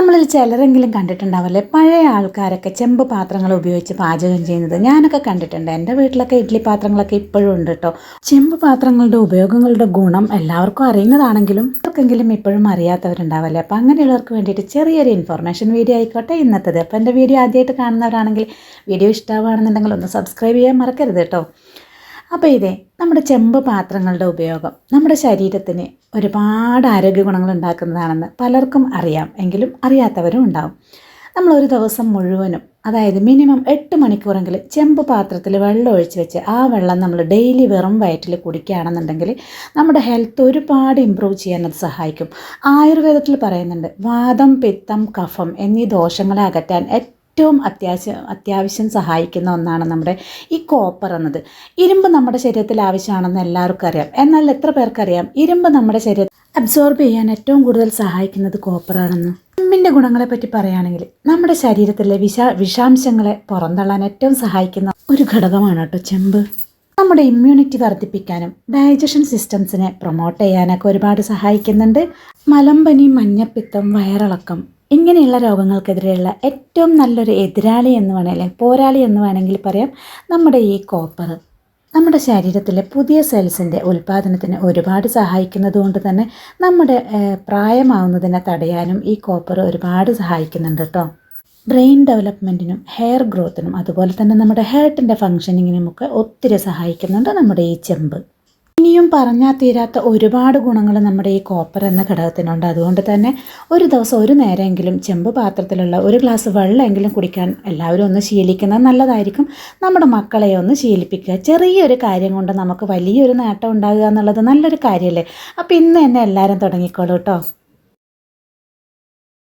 നമ്മളിൽ ചിലരെങ്കിലും കണ്ടിട്ടുണ്ടാവല്ലേ? പഴയ ആൾക്കാരൊക്കെ ചെമ്പ് പാത്രങ്ങൾ ഉപയോഗിച്ച് പാചകം ചെയ്യുന്നത്. ഞാനൊക്കെ കണ്ടിട്ടുണ്ട്. എന്റെ വീട്ടിലൊക്കെ ഇഡ്ഡലി പാത്രങ്ങളൊക്കെ ഇപ്പോഴും ഉണ്ട് കേട്ടോ ചെമ്പ് പാത്രങ്ങളുടെ ഉപയോഗങ്ങളുടെ ഗുണം എല്ലാവർക്കും അറിയുന്നതാണെങ്കിലും ആർക്കെങ്കിലും ഇപ്പോഴും അറിയാത്തവരുണ്ടാവല്ലേ? അപ്പോൾ അങ്ങനെയുള്ളവർക്ക് വേണ്ടിയിട്ട് ചെറിയൊരു ഇൻഫർമേഷൻ വീഡിയോ ആയിക്കോട്ടെ. ഇന്നത്തേത്. അപ്പോൾ എന്റെ വീഡിയോ ആദ്യമായിട്ട് കാണുന്നവരാണെങ്കിൽ വീഡിയോ ഇഷ്ടമാണെന്നുണ്ടെങ്കിൽ ഒന്ന് സബ്സ്ക്രൈബ് ചെയ്യാൻ മറക്കരുത് കേട്ടോ അപ്പോൾ ഇതേ നമ്മുടെ ചെമ്പ് പാത്രങ്ങളുടെ ഉപയോഗം. നമ്മുടെ ശരീരത്തിന് ഒരുപാട് ആരോഗ്യ ഗുണങ്ങൾ ഉണ്ടാക്കുന്നതാണെന്ന് പലർക്കും അറിയാം എങ്കിലും അറിയാത്തവരും ഉണ്ടാവും. നമ്മൾ ഒരു ദിവസം മുഴുവനും അതായത് മിനിമം എട്ട് മണിക്കൂറെങ്കിലും ചെമ്പ് പാത്രത്തിൽ വെള്ളം ഒഴിച്ച് വെച്ച് ആ വെള്ളം നമ്മൾ ഡെയിലി വെറും വയറ്റിൽ കുടിക്കുകയാണെന്നുണ്ടെങ്കിൽ നമ്മുടെ ഹെൽത്ത് ഒരുപാട് ഇമ്പ്രൂവ് ചെയ്യാൻ അത് സഹായിക്കും. ആയുർവേദത്തിൽ പറയുന്നുണ്ട് വാദം പിത്തം കഫം എന്നീ ദോഷങ്ങളെ അകറ്റാൻ ഏറ്റവും അത്യാവശ്യം അത്യാവശ്യം സഹായിക്കുന്ന ഒന്നാണ് നമ്മുടെ ഈ കോപ്പർ എന്നത്. ഇരുമ്പ് നമ്മുടെ ശരീരത്തിൽ ആവശ്യമാണെന്ന് എല്ലാവർക്കും അറിയാം. എന്നാൽ എത്ര പേർക്കറിയാം? ഇരുമ്പ് നമ്മുടെ ശരീരത്തിൽ അബ്സോർബ് ചെയ്യാൻ ഏറ്റവും കൂടുതൽ സഹായിക്കുന്നത് കോപ്പറാണെന്ന്. ഇരുമ്പിന്റെ ഗുണങ്ങളെപ്പറ്റി പറയുകയാണെങ്കിൽ നമ്മുടെ ശരീരത്തിലെ വിഷ വിഷാംശങ്ങളെ പുറന്തള്ളാൻ ഏറ്റവും സഹായിക്കുന്ന ഒരു ഘടകമാണ് കേട്ടോ ചെമ്പ്. നമ്മുടെ ഇമ്മ്യൂണിറ്റി വർദ്ധിപ്പിക്കാനും ഡൈജഷൻ സിസ്റ്റംസിനെ പ്രൊമോട്ട് ചെയ്യാനൊക്കെ ഒരുപാട് സഹായിക്കുന്നുണ്ട്. മലമ്പനി മഞ്ഞപ്പിത്തം വയറിളക്കം ഇങ്ങനെയുള്ള രോഗങ്ങൾക്കെതിരെയുള്ള ഏറ്റവും നല്ലൊരു എതിരാളി എന്ന് വേണമെങ്കിൽ പോരാളി എന്ന് വേണമെങ്കിൽ പറയാം നമ്മുടെ ഈ കോപ്പർ. നമ്മുടെ ശരീരത്തിലെ പുതിയ സെൽസിന്റെ ഉൽപ്പാദനത്തിന് ഒരുപാട് സഹായിക്കുന്നതുകൊണ്ട് തന്നെ നമ്മുടെ പ്രായമാവുന്നതിനെ തടയാനും ഈ കോപ്പർ ഒരുപാട് സഹായിക്കുന്നുണ്ട് കേട്ടോ ബ്രെയിൻ ഡെവലപ്മെന്റിനും ഹെയർ ഗ്രോത്തിനും അതുപോലെ തന്നെ നമ്മുടെ ഹേർട്ടിന്റെ ഫങ്ഷനിങ്ങിനും ഒക്കെ ഒത്തിരി സഹായിക്കുന്നുണ്ട് നമ്മുടെ ഈ ചെമ്പ്. ഇനിയും പറഞ്ഞാൽ തീരാത്ത ഒരുപാട് ഗുണങ്ങൾ നമ്മുടെ ഈ കോപ്പർ എന്ന ഘടകത്തിനുണ്ട്. അതുകൊണ്ട് തന്നെ ഒരു ദിവസം ഒരു നേരമെങ്കിലും ചെമ്പ് പാത്രത്തിലുള്ള ഒരു ഗ്ലാസ് വെള്ളമെങ്കിലും കുടിക്കാൻ എല്ലാവരും ഒന്ന് ശീലിക്കുന്നത് നല്ലതായിരിക്കും. നമ്മുടെ മക്കളെ ഒന്ന് ശീലിപ്പിക്കുക. ചെറിയൊരു കാര്യം കൊണ്ട് നമുക്ക് വലിയൊരു നേട്ടം ഉണ്ടാകുക എന്നുള്ളത് നല്ലൊരു കാര്യമല്ലേ? അപ്പോൾ ഇന്ന് തന്നെ എല്ലാവരും തുടങ്ങിക്കോളൂ കേട്ടോ.